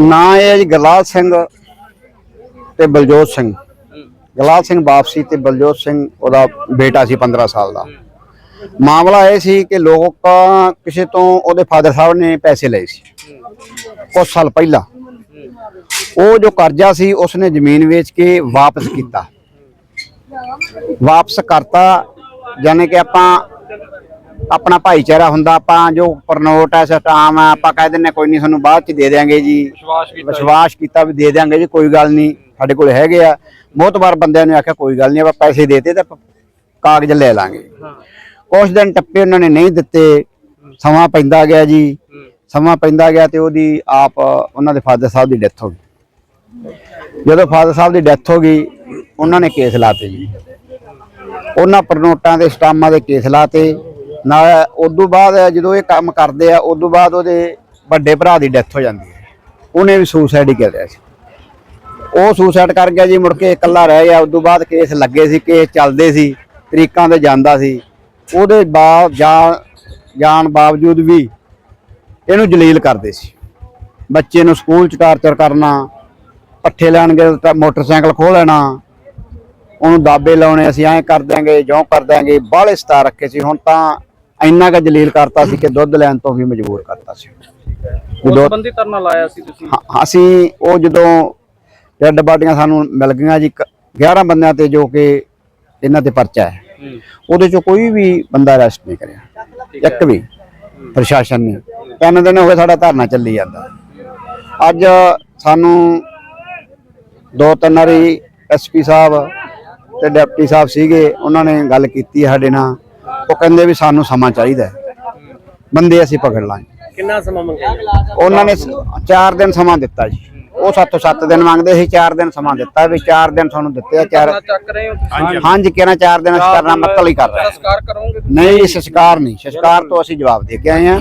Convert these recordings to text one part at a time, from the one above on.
ਨਾਂ ਇਹ ਹੈ ਜੀ ਗਰਲਾਲ ਸਿੰਘ ਤੇ ਬਲਜੋਤ ਸਿੰਘ। ਗਰਲਾਲ ਸਿੰਘ ਵਾਪਸੀ ਤੇ ਬਲਜੋਤ ਸਿੰਘ ਉਹਦਾ ਬੇਟਾ ਸੀ 15 ਸਾਲ ਦਾ। ਮਾਮਲਾ ਇਹ ਸੀ ਕਿ ਲੋਕ ਕਿਸੇ ਤੋਂ ਉਹਦੇ ਫਾਦਰ ਸਾਹਿਬ ਨੇ ਪੈਸੇ ਲਏ ਸੀ। ਕੁਝ ਸਾਲ ਪਹਿਲਾਂ। ਉਹ ਜੋ ਕਰਜ਼ਾ ਸੀ ਉਸਨੇ ਜ਼ਮੀਨ ਵੇਚ ਕੇ ਵਾਪਸ ਕੀਤਾ। ਵਾਪਸ ਕਰਤਾ ਯਾਨੀ ਕਿ ਆਪਾਂ ਆਪਣਾ ਭਾਈਚਾਰਾ ਹੁੰਦਾ ਆਪਾਂ ਜੋ ਪ੍ਰਨੋਟ ਹੈ ਸਟਾਮ ਹੈ ਆਪਾਂ ਕਹਿ ਦਿੰਨੇ ਕੋਈ ਨਹੀਂ ਤੁਹਾਨੂੰ ਬਾਅਦ ਚ ਦੇ ਦਿਆਂਗੇ ਜੀ। ਵਿਸ਼ਵਾਸ ਕੀਤਾ ਵੀ ਦੇ ਦਿਆਂਗੇ ਜੀ ਕੋਈ ਗੱਲ ਨਹੀਂ ਸਾਡੇ ਕੋਲ ਹੈਗੇ ਆ। ਬਹੁਤ ਵਾਰ ਬੰਦਿਆਂ ਨੇ ਆਖਿਆ ਕੋਈ ਗੱਲ ਨਹੀਂ ਆਪਾਂ ਪੈਸੇ ਦੇਤੇ ਤਾਂ ਕਾਗਜ਼ ਲੈ ਲਾਂਗੇ। ਕੁਝ ਦਿਨ ਟੱਪੇ ਉਹਨਾਂ ਨੇ ਨਹੀਂ ਦਿੱਤੇ ਸਮਾਂ ਪੈਂਦਾ ਗਿਆ ਜੀ। ਸਮਾਂ ਪੈਂਦਾ ਗਿਆ ਤੇ ਉਹਦੀ ਆਪ ਉਹਨਾਂ ਦੇ ਫਾਦਰ ਸਾਹਿਬ ਦੀ ਡੈਥ ਹੋ ਗਈ। ਜਦੋਂ ਫਾਦਰ ਸਾਹਿਬ ਦੀ ਡੈਥ ਹੋ ਗਈ ਉਹਨਾਂ ਨੇ ਕੇਸ ਲਾਤੇ ਜੀ। ਉਹਨਾਂ ਪ੍ਰਨੋਟਾਂ ਦੇ ਸਟਾਮਾਂ ਦੇ ਕੇਸ ਲਾਤੇ ਨਾਲ ਉਦੋਂ ਬਾਅਦ ਜਦੋਂ ਇਹ ਕੰਮ ਕਰਦੇ ਆ, ਉਦੋਂ ਬਾਅਦ ਉਹਦੇ ਵੱਡੇ ਭਰਾ ਦੀ ਡੈਥ ਹੋ ਜਾਂਦੀ ਹੈ। ਉਹਨੇ ਵੀ ਸੁਸਾਈਡ ਹੀ ਕਰ ਲਿਆ ਸੀ। ਉਹ ਸੁਸਾਈਡ ਕਰ ਗਿਆ ਜੀ, ਮੁੜ ਕੇ ਇਕੱਲਾ ਰਹਿ ਗਿਆ। ਉਦੋਂ ਬਾਅਦ ਕੇਸ ਲੱਗੇ ਸੀ ਕੇਸ ਚੱਲਦੇ ਸੀ, ਤਰੀਕਾਂ ਤੇ ਜਾਂਦਾ ਸੀ। ਉਹਦੇ ਬਾਅਦ ਜਾਣ ਬਾਵਜੂਦ ਵੀ ਇਹਨੂੰ ਜਲੀਲ ਕਰਦੇ ਸੀ। ਬੱਚੇ ਨੂੰ ਸਕੂਲ ਚ ਟਾਰਚਰ ਕਰਨਾ, ਪੱਠੇ ਲੈਣਗੇ ਤਾਂ ਮੋਟਰਸਾਈਕਲ ਖੋਹ ਲੈਣਾ। ਉਹਨੂੰ ਦਾਬੇ ਲਾਉਣੇ, ਅਸੀਂ ਐਂ ਕਰ ਦਿਆਂਗੇ ਜਿਉਂ ਕਰ ਦਿਆਂਗੇ, ਬਾਹਲੇ ਸਤਾ ਰੱਖੇ ਸੀ। ਹੁਣ ਤਾਂ ਇੰਨਾ ਕੁ ਜਲੀਲ ਕਰਤਾ ਸੀ ਕਿ ਦੁੱਧ ਲੈਣ ਤੋਂ ਵੀ ਮਜਬੂਰ ਕਰਤਾ ਸੀ। ਉਸ ਸੰਬੰਧੀ ਧਰਨਾ ਲਾਇਆ ਸੀ ਤੁਸੀਂ? ਹਾਂ, ਅਸੀਂ ਉਹ ਜਦੋਂ ਡੈੱਡ ਬਾਡੀਆਂ ਸਾਨੂੰ ਮਿਲ ਗਈਆਂ ਜੀ ਕ- 11 ਬੰਦਿਆਂ ਤੇ ਜੋ ਕਿ ਇਹਨਾਂ ਤੇ ਪਰਚਾ ਹੈ। ਹੂੰ। ਉਹਦੇ ਚੋਂ ਕੋਈ ਵੀ ਬੰਦਾ ਅਰੈਸਟ ਨਹੀਂ ਕਰਿਆ। ਇੱਕ ਵੀ ਪ੍ਰਸ਼ਾਸਨ ਨੇ ਤਿੰਨ ਦਿਨ ਹੋ ਗਏ ਸਾਡਾ ਧਰਨਾ ਚੱਲੀ ਜਾਂਦਾ। ਅੱਜ ਸਾਨੂੰ ਦੋ ਤਿੰਨ ਵਾਰੀ ਐਸਪੀ ਸਾਹਿਬ ਤੇ ਡਿਪਟੀ ਸਾਹਿਬ ਸੀਗੇ ਉਹਨਾਂ ਨੇ ਗੱਲ ਕੀਤੀ ਸਾਡੇ ਨਾਲ। ਉਹ ਕਹਿੰਦੇ ਵੀ ਸਾਨੂੰ ਸਮਾਂ ਚਾਹੀਦਾ ਹੈ। ਬੰਦੇ ਅਸੀਂ ਪਕੜ ਲਾਂਗੇ ਕਿੰਨਾ ਸਮਾਂ ਮੰਗਿਆ ਉਹਨਾਂ ਨੇ 4 ਦਿਨ ਸਮਾਂ ਦਿੱਤਾ ਜੀ ਉਹ ਸਾਤੋਂ 7 ਦਿਨ ਮੰਗਦੇ ਸੀ 4 ਦਿਨ ਸਮਾਂ ਦਿੱਤਾ ਵੀ 4 ਦਿਨ ਤੁਹਾਨੂੰ ਦਿੱਤੇ ਆ 4 ਧਰਨਾ ਚੱਕ ਰਹੇ ਹੋ ਤੁਸੀਂ ਹਾਂਜੀ ਕਿਹਨਾਂ 4 ਦਿਨ ਅਸੀਂ ਕਰਨਾ ਮੱਤਲ ਹੀ ਕਰ ਰਹੇ। ਸੰਸਕਾਰ ਕਰੋਗੇ ਤੁਸੀਂ? ਨਹੀਂ ਸੰਸਕਾਰ ਨਹੀਂ ਸੰਸਕਾਰ ਤੋਂ ਅਸੀਂ ਜਵਾਬ ਦੇ ਕੇ ਆਏ ਆ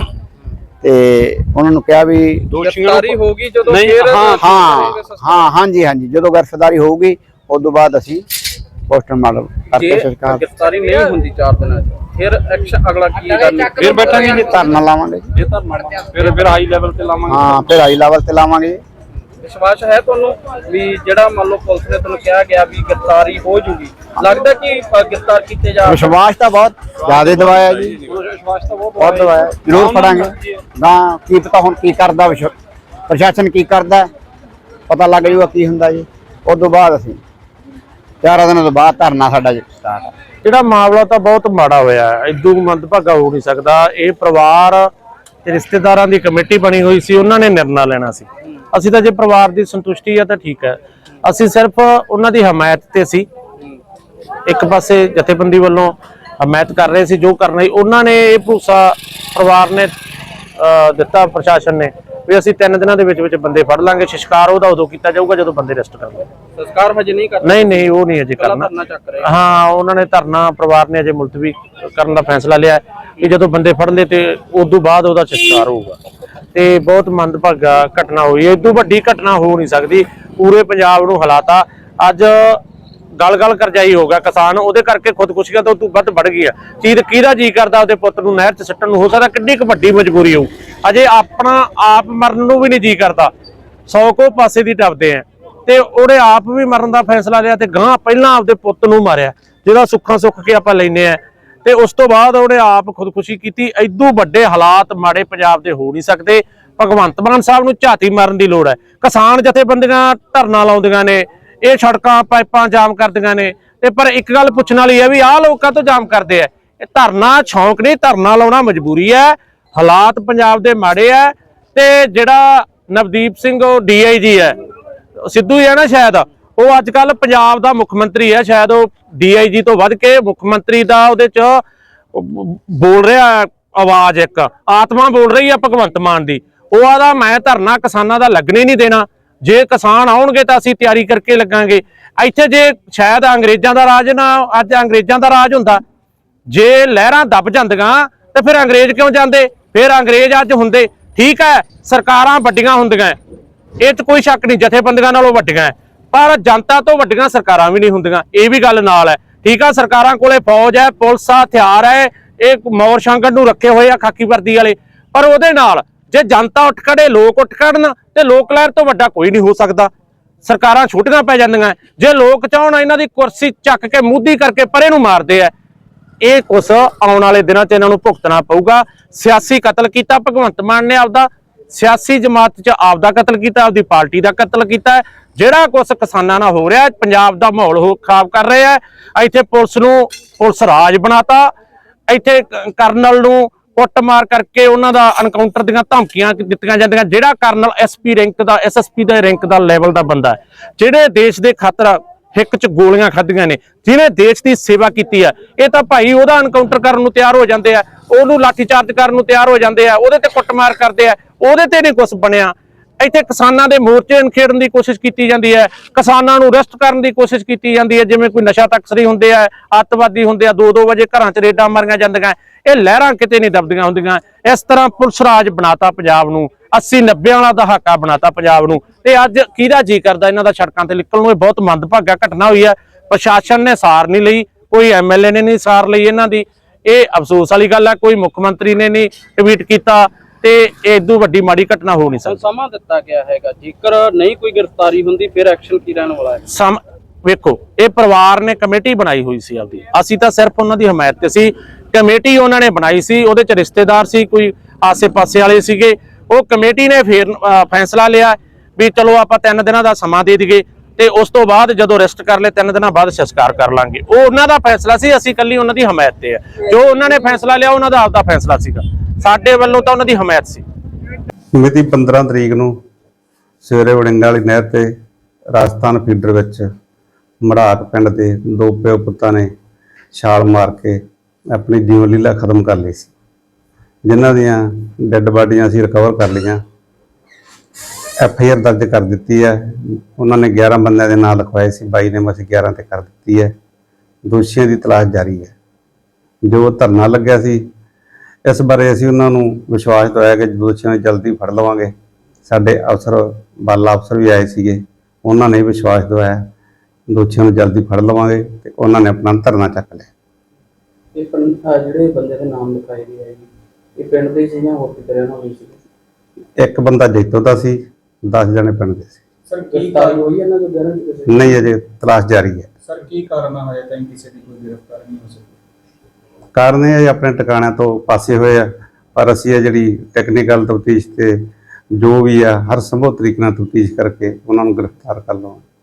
ਤੇ ਉਹਨਾਂ ਨੂੰ ਕਿਹਾ ਵੀ ਗ੍ਰਿਫਤਾਰੀ ਹੋਗੀ ਜਦੋਂ ਨਹੀਂ, ਫਿਰ ਹਾਂ ਹਾਂ? ਹਾਂ ਹਾਂਜੀ ਹਾਂਜੀ ਜਦੋਂ ਗ੍ਰਿਫਤਾਰੀ ਹੋਊਗੀ ਉਸ ਤੋਂ ਬਾਅਦ ਅਸੀਂ ਪੋਸਟਮਾਰਟਮ ਕਰਕੇ ਜੇ ਸੰਸਕਾਰ ਗ੍ਰਿਫਤਾਰੀ ਨਹੀਂ ਹੁੰਦੀ 4 ਦਿਨਾਂ ਚ ਫਿਰ ਐਕਸ਼ਨ ਅਗਲਾ ਕੀ ਕਰਨਾ ਫਿਰ ਬੈਠਾਂਗੇ ਜੀ ਧਰਨਾ ਲਾਵਾਂਗੇ ਜੀ। ਇਹ ਧਰਨਾ ਫਿਰ ਫਿਰ ਹਾਈ ਲੈਵਲ ਤੇ ਲਾਵਾਂਗੇ। ਹਾਂ ਫਿਰ ਹਾਈ ਲੈਵਲ ਤੇ ਲਾਵਾਂਗੇ। ਵਿਸ਼ਵਾਸ ਹੈ ਤੁਹਾਨੂੰ ਵੀ ਜਿਹੜਾ ਮੰਨ ਲਓ ਪੁਲਿਸ ਨੇ ਤੁਹਾਨੂੰ ਕਿਹਾ ਗਿਆ ਵੀ ਗ੍ਰਿਫਤਾਰੀ ਹੋ ਜੂਗੀ ਲੱਗਦਾ ਕਿ ਗ੍ਰਿਫਤਾਰ ਕੀਤੇ ਜਾ ਵਿਸ਼ਵਾਸ ਤਾਂ ਬਹੁਤ ਜ਼ਿਆਦਾ ਦਵਾਇਆ ਜੀ। ਵਿਸ਼ਵਾਸ ਤਾਂ ਬਹੁਤ ਬਹੁਤ ਦਵਾਇਆ ਜ਼ਰੂਰ ਫੜਾਂਗੇ। ਗਾਂ ਕੀ ਪਤਾ ਹੁਣ ਕੀ ਕਰਦਾ ਪ੍ਰਸ਼ਾਸਨ ਕੀ ਕਰਦਾ ਪਤਾ ਲੱਗ ਜੂਗਾ ਕੀ ਹੁੰਦਾ ਜੀ। ਉਸ ਤੋਂ ਬਾਅਦ ਅਸੀਂ ਚਾਰਾਂ ਦਿਨਾਂ ਤੋਂ ਬਾਅਦ ਧਰਨਾ ਸਾਡਾ ਸਟਾਰਟ ਹੈ ਜਿਹੜਾ ਮਾਮਲਾ ਤਾਂ ਬਹੁਤ ਮਾੜਾ ਹੋਇਆ ਹੈ, ਇਦੋਂ ਮੰਦਭਾਗਾ ਹੋ ਨਹੀਂ ਸਕਦਾ। ਇਹ ਪਰਿਵਾਰ ਤੇ ਰਿਸ਼ਤੇਦਾਰਾਂ ਦੀ ਕਮੇਟੀ ਬਣੀ ਹੋਈ ਸੀ, ਉਹਨਾਂ ਨੇ ਨਿਰਣਾ ਲੈਣਾ ਸੀ। ਅਸੀਂ ਤਾਂ ਜੇ ਪਰਿਵਾਰ ਦੀ ਸੰਤੁਸ਼ਟੀ ਹੈ ਤਾਂ ਠੀਕ ਹੈ। ਅਸੀਂ ਸਿਰਫ ਉਹਨਾਂ ਦੀ ਹਮਾਇਤ ਤੇ ਸੀ। ਇੱਕ ਪਾਸੇ ਜਥੇਬੰਦੀ ਵੱਲੋਂ ਹਮਾਇਤ ਕਰ ਰਹੇ ਸੀ, ਜੋ ਕਰਨਾ ਸੀ। ਉਹਨਾਂ ਨੇ ਇਹ ਭਰੋਸਾ ਪਰਿਵਾਰ ਨੇ ਦਿੱਤਾ, ਪ੍ਰਸ਼ਾਸਨ ਨੇ। ਵੀ ਅਸੀਂ ਤਿੰਨ ਦਿਨਾਂ ਦੇ ਵਿੱਚ ਵਿੱਚ ਬੰਦੇ ਫੜ ਲਾਂਗੇ ਸ਼ਿਸ਼ਕਾਰ ਉਹਦਾ ਉਦੋਂ ਕੀਤਾ ਜਾਊਗਾ ਜਦੋਂ ਬੰਦੇ ਅਰੈਸਟ ਕਰ ਲਏ। ਸੰਸਕਾਰ ਹਜੇ ਨਹੀਂ ਕਰਨਾ। ਨਹੀਂ ਨਹੀਂ ਉਹ ਨਹੀਂ ਅਜੇ ਕਰਨਾ। ਹਾਂ ਉਹਨਾਂ ਨੇ ਧਰਨਾ ਪਰਿਵਾਰ ਨੇ ਅਜੇ ਮੁਲਤਵੀ ਕਰਨ ਦਾ ਫੈਸਲਾ ਲਿਆ ਕਿ ਜਦੋਂ ਬੰਦੇ ਫੜ ਲਏ ਤੇ ਉਸ ਤੋਂ ਬਾਅਦ ਉਹਦਾ ਸੰਸਕਾਰ ਹੋਊਗਾ। ਤੇ ਬਹੁਤ ਮੰਦਭਾਗਾ ਘਟਨਾ ਹੋਈ ਹੈ। ਇਦੋਂ ਵੱਡੀ ਘਟਨਾ ਹੋ ਨਹੀਂ ਸਕਦੀ। ਪੂਰੇ ਪੰਜਾਬ ਨੂੰ ਹਲਾਤਾ। ਅੱਜ ਗਲ-ਗਲ ਕਰਜਾਈ ਹੋ ਗਿਆ ਕਿਸਾਨ, ਉਹਦੇ ਕਰਕੇ ਖੁਦਕੁਸ਼ੀਆਂ ਤੋਂ ਤੂੰ ਵੱਧ ਵੱਧ ਗਈ ਆ। ਚੀਜ਼ ਕਿਹਦਾ ਜੀ ਕਰਦਾ ਉਹਦੇ ਪੁੱਤ ਨੂੰ, ਨਹਿਰ 'ਚ ਸੱਟਣ ਨੂੰ? ਹੋ ਸਕਦਾ ਕਿੰਨੀ ਕੁ ਵੱਡੀ ਮਜਬੂਰੀ ਹੋਊ। ਅਜੇ ਆਪਣਾ ਆਪ ਮਰਨ ਨੂੰ ਵੀ ਨਹੀਂ ਜੀ ਕਰਦਾ। ਸੌ ਕੋ ਪਾਸੇ ਦੀ ਟੱਪਦੇ ਆ। ਤੇ ਉਹਨੇ ਆਪ ਵੀ ਮਰਨ ਦਾ ਫੈਸਲਾ ਲਿਆ ਤੇ ਗਾਂ ਪਹਿਲਾਂ ਆਪਦੇ ਪੁੱਤ ਨੂੰ ਮਾਰਿਆ, ਜਿਹਦਾ ਸੁੱਖਾਂ ਸੁੱਖ ਕੇ ਆਪਾਂ ਲੈਨੇ ਆ। ਤੇ ਉਸ ਤੋਂ ਬਾਅਦ ਉਹਨੇ ਆਪ ਖੁਦਕੁਸ਼ੀ ਕੀਤੀ। ਐਦੋਂ ਵੱਡੇ ਹਾਲਾਤ ਮਾੜੇ ਪੰਜਾਬ ਦੇ ਹੋ ਨਹੀਂ ਸਕਦੇ। ਭਗਵੰਤ ਮਾਨ ਸਾਹਿਬ ਨੂੰ ਝਾਤੀ ਮਾਰਨ ਦੀ ਲੋੜ ਹੈ। ਕਿਸਾਨ ਜਥੇਬੰਦੀਆਂ ਧਰਨਾ ਲਾਉਂਦੀਆਂ ਨੇ। ਇਹ ਸੜਕਾਂ, ਪਾਈਪਾਂ ਜਾਮ ਕਰਦੀਆਂ ਨੇ। ਤੇ ਪਰ ਇੱਕ ਗੱਲ ਪੁੱਛਣ ਵਾਲੀ ਹੈ ਵੀ ਆਹ ਲੋਕਾਂ ਤੋਂ ਜਾਮ ਕਰਦੇ ਆ। ਇਹ ਧਰਨਾ ਸ਼ੌਂਕ ਨਹੀਂ, ਧਰਨਾ ਲਾਉਣਾ ਮਜਬੂਰੀ ਹੈ। ਹਾਲਾਤ ਪੰਜਾਬ ਦੇ ਮਾੜੇ ਆ। ਤੇ ਜਿਹੜਾ ਨਵਦੀਪ ਸਿੰਘ, ਉਹ ਡੀਆਈਜੀ ਹੈ। ਸਿੱਧੂ ਹੀ ਹੈ ਨਾ ਸ਼ਾਇਦ। ਉਹ ਅੱਜ ਕੱਲ ਪੰਜਾਬ ਦਾ ਮੁੱਖ ਮੰਤਰੀ ਹੈ। ਸ਼ਾਇਦ ਉਹ ਡੀਆਈਜੀ ਤੋਂ ਵੱਧ ਕੇ ਮੁੱਖ ਮੰਤਰੀ ਦਾ ਉਹਦੇ ਚ ਬੋਲ ਰਿਹਾ ਆਵਾਜ਼ ਇੱਕ। ਆਤਮਾ ਬੋਲ ਰਹੀ ਹੈ ਭਗਵੰਤ ਮਾਨ ਦੀ। ਉਹ ਆਦਾ ਮੈਂ ਧਰਨਾ ਕਿਸਾਨਾਂ ਦਾ ਲੱਗਣੇ ਨਹੀਂ ਦੇਣਾ। ਜੇ ਕਿਸਾਨ ਆਉਣਗੇ ਤਾਂ ਅਸੀਂ ਤਿਆਰੀ ਕਰਕੇ ਲੱਗਾਂਗੇ। ਇੱਥੇ ਜੇ ਸ਼ਾਇਦ ਅੰਗਰੇਜ਼ਾਂ ਦਾ ਰਾਜ ਨਾ, ਅੱਜ ਅੰਗਰੇਜ਼ਾਂ ਦਾ ਰਾਜ ਹੁੰਦਾ। ਜੇ ਲਹਿਰਾਂ ਦੱਬ ਜਾਂਦੀਆਂ, ਤਾਂ ਫਿਰ ਅੰਗਰੇਜ਼ ਕਿਉਂ ਜਾਂਦੇ? ਫਿਰ ਅੰਗਰੇਜ਼ ਅੱਜ ਹੁੰਦੇ। ਠੀਕ ਹੈ, ਸਰਕਾਰਾਂ ਵੱਡੀਆਂ ਹੁੰਦੀਆਂ। ਇਹ 'ਚ ਕੋਈ ਸ਼ੱਕ ਨਹੀਂ, ਜਥੇਬੰਦੀਆਂ ਨਾਲੋਂ ਵੱਡੀਆਂ ਹੈ। ਪਰ ਜਨਤਾ ਤੋਂ ਵੱਡੀਆਂ ਸਰਕਾਰਾਂ ਵੀ ਨਹੀਂ ਹੁੰਦੀਆਂ। ਇਹ ਵੀ ਗੱਲ ਨਾਲ ਹੈ। ਠੀਕ ਆ, ਸਰਕਾਰਾਂ ਕੋਲੇ ਫੌਜ ਹੈ, ਪੁਲਿਸ ਆ, ਹਥਿਆਰ ਹੈ। ਇਹ ਮੌਰ ਸ਼ੰਗੜ ਨੂੰ ਰੱਖੇ ਹੋਏ ਆ, ਖਾਕੀ ਵਰਦੀ ਵਾਲੇ। ਪਰ ਉਹਦੇ ਨਾਲ ਜੇ ਜਨਤਾ ਉੱਠ ਖੜੇ, ਲੋਕ ਉੱਠ ਖੜਨ, ਤੇ ਲੋਕ ਲਹਿਰ ਤੋਂ ਵੱਡਾ ਕੋਈ ਨਹੀਂ ਹੋ ਸਕਦਾ। ਸਰਕਾਰਾਂ ਛੋਟੀਆਂ ਪੈ ਜਾਂਦੀਆਂ। ਜੇ ਲੋਕ ਚਾਹਣ, ਇਹਨਾਂ ਦੀ ਕੁਰਸੀ ਚੱਕ ਕੇ ਮੁੱਧੀ ਕਰਕੇ ਪਰੇ ਨੂੰ ਮਾਰਦੇ ਆ ਇਹ ਕੁਛ ਆਉਣ ਵਾਲੇ ਦਿਨਾਂ 'ਚ ਇਹਨਾਂ ਨੂੰ ਭੁਗਤਣਾ ਪਊਗਾ। ਸਿਆਸੀ ਕਤਲ ਕੀਤਾ, ਭਗਵੰਤ ਮਾਨ ਨੇ ਆਪਦਾ, ਸਿਆਸੀ ਜਮਾਤ 'ਚ ਆਪਦਾ ਕਤਲ ਕੀਤਾ, ਆਪਦੀ ਪਾਰਟੀ ਦਾ ਕਤਲ ਕੀਤਾ ਜਿਹੜਾ ਕੁਛ ਕਿਸਾਨਾਂ ਨਾਲ ਹੋ ਰਿਹਾ ਪੰਜਾਬ ਦਾ ਮਾਹੌਲ ਹੋ ਖਰਾਬ ਕਰ ਰਿਹਾ ਇੱਥੇ ਪੁਲਿਸ ਨੂੰ ਪੁਲਿਸ ਰਾਜ ਬਣਾਤਾ। ਇੱਥੇ ਕਰਨਲ ਨੂੰ ਕੁੱਟਮਾਰ ਕਰਕੇ ਉਹਨਾਂ ਦਾ ਐਨਕਾਊਂਟਰ ਦੀਆਂ ਧਮਕੀਆਂ ਦਿੱਤੀਆਂ ਜਾਂਦੀਆਂ, ਜਿਹੜਾ ਕਰਨਲ ਐਸਪੀ ਰੈਂਕ ਦਾ ਐਸਐਸਪੀ ਦਾ ਰੈਂਕ ਦਾ ਲੈਵਲ ਦਾ ਬੰਦਾ ਹੈ। ਜਿਹੜੇ ਦੇਸ਼ ਦੇ ਖਾਤਰ ਹਿੱਕ 'ਚ ਗੋਲੀਆਂ ਖਾਧੀਆਂ ਨੇ, ਜਿਹਨੇ ਦੇਸ਼ ਦੀ ਸੇਵਾ ਕੀਤੀ ਹੈ, ਇਹ ਤਾਂ ਭਾਈ ਉਹਦਾ ਐਨਕਾਊਂਟਰ ਕਰਨ ਨੂੰ ਤਿਆਰ ਹੋ ਜਾਂਦੇ ਆ, ਉਹਨੂੰ ਲਾਠੀ ਚਾਰਜ ਕਰਨ ਨੂੰ ਤਿਆਰ ਹੋ ਜਾਂਦੇ ਆ, ਉਹਦੇ ਤੇ ਕੁੱਟਮਾਰ ਕਰਦੇ ਆ, ਉਹਦੇ ਤੇ ਨਹੀਂ ਕੁਝ ਬਣਿਆ। ਇੱਥੇ ਕਿਸਾਨਾਂ ਦੇ ਮੋਰਚੇ ਨਖੇੜਨ ਦੀ ਕੋਸ਼ਿਸ਼ ਕੀਤੀ ਜਾਂਦੀ ਹੈ, ਕਿਸਾਨਾਂ ਨੂੰ ਅਰੈਸਟ ਕਰਨ ਦੀ ਕੋਸ਼ਿਸ਼ ਕੀਤੀ ਜਾਂਦੀ ਹੈ, ਜਿਵੇਂ ਕੋਈ ਨਸ਼ਾ ਤਕਸਰੀ ਹੁੰਦੇ ਆ, ਅੱਤਵਾਦੀ ਹੁੰਦੇ ਆ 2-2 ਵਜੇ ਘਰਾਂ 'ਚ ਰੇਡਾਂ ਮਾਰੀਆਂ ਜਾਂਦੀਆਂ, ਇਹ ਲਹਿਰਾਂ ਕਿਤੇ ਨਹੀਂ ਦਬਦੀਆਂ ਹੁੰਦੀਆਂ। ਇਸ ਤਰ੍ਹਾਂ ਪੁਲਿਸ ਰਾਜ ਬਣਾਤਾ ਪੰਜਾਬ ਨੂੰ 80 90 ਵਾਲਾ ਦਹਾਕਾ ਬਣਾਤਾ ਪੰਜਾਬ ਨੂੰ। ਤੇ ਅੱਜ ਕਿਹਦਾ ਜੀ ਕਰਦਾ ਇਹਨਾਂ ਦਾ ਸੜਕਾਂ ਤੇ ਨਿਕਲਣ ਨੂੰ? ਇਹ ਬਹੁਤ ਮੰਦਭਾਗਾ ਘਟਨਾ ਹੋਈ ਹੈ। ਪ੍ਰਸ਼ਾਸਨ ਨੇ ਸਾਰ ਨਹੀਂ ਲਈ, ਕੋਈ ਐਮਐਲਏ ਨੇ ਨਹੀਂ ਸਾਰ ਲਈ ਇਹਨਾਂ ਦੀ। ਇਹ ਅਫਸੋਸ ਵਾਲੀ ਗੱਲ ਹੈ, ਕੋਈ ਮੁੱਖ ਮੰਤਰੀ ਨੇ ਨਹੀਂ ਟਵੀਟ ਕੀਤਾ। ਤੇ ਇਦੋਂ ਵੱਡੀ ਮਾੜੀ ਘਟਨਾ ਹੋ ਨਹੀਂ ਸਕਦੀ। ਸਮਾਂ ਦਿੱਤਾ ਗਿਆ ਹੈਗਾ। ਜੇਕਰ ਨਹੀਂ ਕੋਈ ਗ੍ਰਿਫਤਾਰੀ ਹੁੰਦੀ ਫਿਰ ਐਕਸ਼ਨ ਕੀ ਰਹਿਣ ਵਾਲਾ ਹੈ? ਵੇਖੋ ਇਹ ਪਰਿਵਾਰ ਨੇ ਕਮੇਟੀ ਬਣਾਈ ਹੋਈ ਸੀ ਆਪਦੀ। ਅਸੀਂ ਤਾਂ ਸਿਰਫ ਉਹਨਾਂ ਦੀ ਹਮਾਇਤ ਤੇ ਸੀ। ਕਮੇਟੀ ਉਹਨਾਂ ਨੇ ਬਣਾਈ ਸੀ ਉਹਦੇ ਚ ਰਿਸ਼ਤੇਦਾਰ ਸੀ ਕੋਈ ਆਸੇ-ਪਾਸੇ ਵਾਲੇ ਸੀਗੇ। ਉਹ ਕਮੇਟੀ ਨੇ ਫੇਰ ਫੈਸਲਾ ਲਿਆ ਵੀ ਚਲੋ ਆਪਾਂ ਤਿੰਨ ਦਿਨਾਂ ਦਾ ਸਮਾਂ ਦੇ ਦਈਏ ਤੇ ਉਸ ਤੋਂ ਬਾਅਦ ਜਦੋਂ ਅਰੈਸਟ ਕਰ ਲਏ ਤਿੰਨ ਦਿਨਾਂ ਬਾਅਦ ਸੰਸਕਾਰ ਕਰ ਲਾਂਗੇ। ਉਹ ਉਹਨਾਂ ਦਾ ਫੈਸਲਾ ਸੀ ਅਸੀਂ ਕੱਲੀ ਉਹਨਾਂ ਦੀ ਹਮਾਇਤ ਤੇ ਆ। ਜੋ ਉਹਨਾਂ ਨੇ ਫੈਸਲਾ ਲਿਆ ਉਹਨਾਂ ਦਾ ਆਪਦਾ ਫੈਸਲਾ ਸੀਗਾ। ਸਾਡੇ ਵੱਲੋਂ ਤਾਂ ਉਹਨਾਂ ਦੀ ਹਮਾਇਤ ਸੀ। ਮਿਤੀ 15 ਤਰੀਕ ਨੂੰ ਸਵੇਰੇ ਵੜਿੰਗਾ ਵਾਲੀ ਨਹਿਰ ਤੇ ਰਾਜਸਥਾਨ ਫੀਡਰ ਵਿੱਚ ਮੜਾਕ ਪਿੰਡ ਦੇ ਦੋ ਪਿਓ ਪੁੱਤਾਂ ਨੇ ਛਾਲ ਮਾਰ ਕੇ ਆਪਣੀ ਜੀਵਨ ਲੀਲਾ ਖਤਮ ਕਰ ਲਈ ਸੀ। ਜਿਨ੍ਹਾਂ ਦੀਆਂ ਡੈੱਡ ਬਾਡੀਆਂ ਅਸੀਂ ਰਿਕਵਰ ਕਰ ਲਈਆਂ। ਐਫ ਆਈ ਆਰ ਦਰਜ ਕਰ ਦਿੱਤੀ ਹੈ। ਉਹਨਾਂ ਨੇ 11 ਬੰਦਿਆਂ ਦੇ ਨਾਂ ਲਿਖਵਾਏ ਸੀ। 22 ਨੇ ਅਸੀਂ 11 ਤੇ ਕਰ ਦਿੱਤੀ ਹੈ। ਦੋਸ਼ੀਆਂ ਦੀ ਤਲਾਸ਼ ਜਾਰੀ ਹੈ। ਜੋ ਧਰਨਾ ਲੱਗਿਆ ਸੀ ਇਸ ਬਾਰੇ ਅਸੀਂ ਉਹਨਾਂ ਨੂੰ ਵਿਸ਼ਵਾਸ ਦਿਵਾਇਆ ਕਿ ਦੋਸ਼ੀਆਂ ਨੂੰ ਜਲਦੀ ਫੜ ਲਵਾਂਗੇ ਸਾਡੇ ਅਫਸਰ ਬਾਲਾ ਅਫਸਰ ਵੀ ਆਏ ਸੀਗੇ ਉਹਨਾਂ ਨੇ ਵਿਸ਼ਵਾਸ ਦਿਵਾਇਆ ਦੋਸ਼ੀਆਂ ਨੂੰ ਜਲਦੀ ਫੜ ਲਵਾਂਗੇ ਤੇ ਉਹਨਾਂ ਨੇ ਆਪਣਾ ਧਰਨਾ ਚੱਕ ਲਿਆ। ਇਹ ਪਿੰਡ ਆਹ ਜਿਹੜੇ ਬੰਦੇ ਦੇ ਨਾਮ ਲਿਖਾਏ ਗਏ ਹੈ ਜੀ ਇਹ ਪਿੰਡ ਦੇ ਹੀ ਸੀ ਜਾਂ ਹੋਰ ਕਿਤੇ ਰਹਿਣ ਵਾਲੇ ਸੀ? ਇੱਕ ਬੰਦਾ ਜੈਤੋ ਦਾ ਸੀ 10 ਜਣੇ ਪਿੰਡ ਦੇ ਸੀ। ਸਰ ਗ੍ਰਿਫਤਾਰੀ ਹੋਈ ਇਹਨਾਂ ਦੇ ਗੈਰਾਂ? ਨਹੀਂ ਅਜੇ ਤਲਾਸ਼ ਜਾਰੀ ਹੈ। ਸਰ ਕੀ ਕਾਰਨ ਹੋਇਆ ਤਾਂ ਕਿਸੇ ਦੀ ਕੋਈ ਗ੍ਰਿਫਤਾਰੀ ਨਹੀਂ ਹੋ ਸਕੀ? ਕਾਰਨ ਇਹ ਹੈ ਆਪਣੇ ਟਿਕਾਣਿਆਂ ਤੋਂ ਪਾਸੇ ਹੋਏ ਆ। ਪਰ ਅਸੀਂ ਇਹ ਜਿਹੜੀ ਟੈਕਨੀਕਲ ਤਫਤੀਸ਼ ਤੇ ਜੋ ਵੀ ਆ, ਹਰ ਸੰਭਵ ਤਰੀਕੇ ਨਾਲ ਤਫਤੀਸ਼ ਕਰਕੇ ਉਹਨਾਂ ਨੂੰ ਗ੍ਰਿਫਤਾਰ ਕਰ ਲਵਾਂਗੇ।